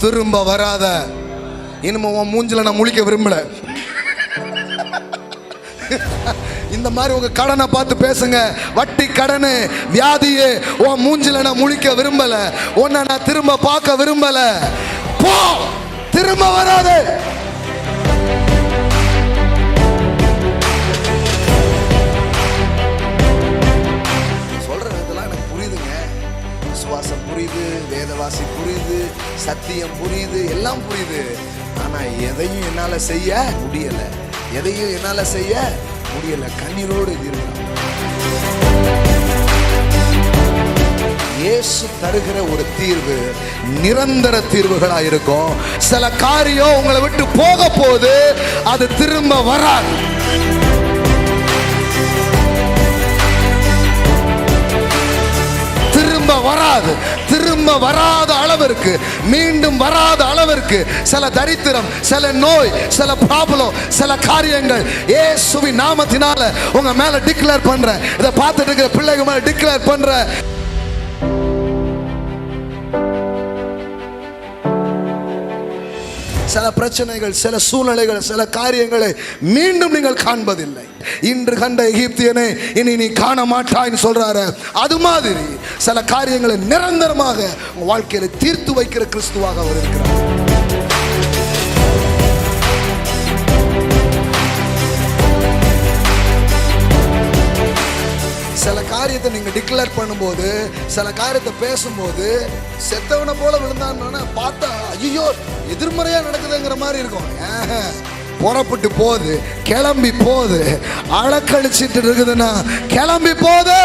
திரும்ப வராத. இனிமே உன் மூஞ்சில நான் முழிக்க விரும்பல. இந்த மாதிரி உங்க கடனை பார்த்து பேசுங்க. வட்டி கடனு வியாதியே உன் மூஞ்சில நான் முழிக்க விரும்பல. உன்னை நான் திரும்ப பார்க்க விரும்பல. போ! திரும்ப வராதே. விசுவாசம் புரியுது வேதவாசி புரியுது சத்தியம் புரியுது எல்லாம் புரியுது. ஆனால் எதையும் என்னால் செய்ய முடியலை. எதையும் என்னால் செய்ய முடியலை. கண்ணீரோடு இது இருக்கிறோம் இயேசு தருகிற ஒரு தீர்வு நிரந்தர தீர்வுகளா இருக்கும். சில காரியம் உங்களை விட்டு போக போது அது திரும்ப வராது. வராது. திரும்ப வராத அளவிற்கு மீண்டும் வராத அளவிற்கு சில தரித்திரம் சில நோய் சில ப்ராப்ளம் சில காரியங்கள் இயேசுவின் நாமத்தினால உங்க மேல டிக்ளேர் பண்றேன். இதை பார்த்துட்டு இருக்கிற பிள்ளைங்க மேல டிக்ளேர் பண்றேன். சில பிரச்சனைகள் சில சூழ்நிலைகள் சில காரியங்களை மீண்டும் நீங்கள் காண்பதில்லை. இன்று கண்ட எகிப்தியனை இனி நீ காண மாட்டாய்ன்னு சொல்றாரு. அது மாதிரி சில காரியங்களை நிரந்தரமாக உங்க வாழ்க்கையில தீர்த்து வைக்கிற கிறிஸ்துவாக அவர் இருக்கிறார். சில காரியத்தை நீங்கள் டிக்ளேர் பண்ணும்போது சில காரியத்தை பேசும்போது செத்தவனை போல விழுந்தான்னு பார்த்தா ஐயோ எதிர்மறையாக நடக்குதுங்கிற மாதிரி இருக்கும். புறப்பட்டு போகுது கிளம்பி போகுது அழக்கழிச்சிட்டு இருக்குதுன்னா கிளம்பி போகுது.